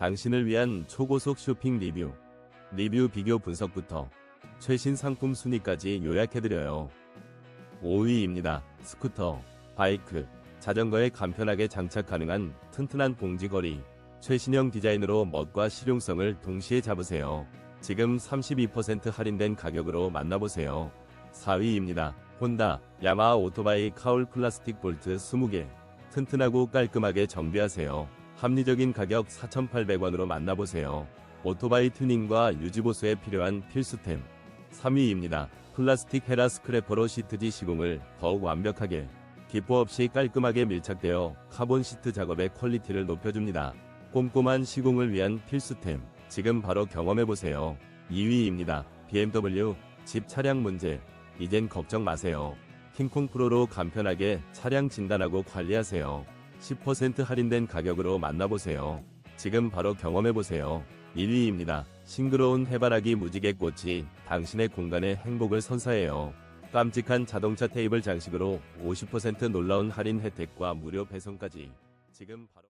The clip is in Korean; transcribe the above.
당신을 위한 초고속 쇼핑 리뷰, 리뷰 비교 분석부터 최신 상품 순위까지 요약해드려요. 5위입니다. 스쿠터, 바이크, 자전거에 간편하게 장착 가능한 튼튼한 봉지거리, 최신형 디자인으로 멋과 실용성을 동시에 잡으세요. 지금 32% 할인된 가격으로 만나보세요. 4위입니다. 혼다, 야마하 오토바이 카울 플라스틱 볼트 20개. 튼튼하고 깔끔하게 정비하세요. 합리적인 가격 4,800원으로 만나보세요. 오토바이 튜닝과 유지보수에 필요한 필수템. 3위입니다. 플라스틱 헤라 스크래퍼로 시트지 시공을 더욱 완벽하게 기포 없이 깔끔하게 밀착되어 카본 시트 작업의 퀄리티를 높여줍니다. 꼼꼼한 시공을 위한 필수템. 지금 바로 경험해보세요. 2위입니다. BMW 집 차량 문제. 이젠 걱정 마세요. 킹콩 프로로 간편하게 차량 진단하고 관리하세요. 10% 할인된 가격으로 만나보세요. 지금 바로 경험해보세요. 1위입니다. 싱그러운 해바라기 무지개 꽃이 당신의 공간에 행복을 선사해요. 깜찍한 자동차 테이블 장식으로 50% 놀라운 할인 혜택과 무료 배송까지. 지금 바로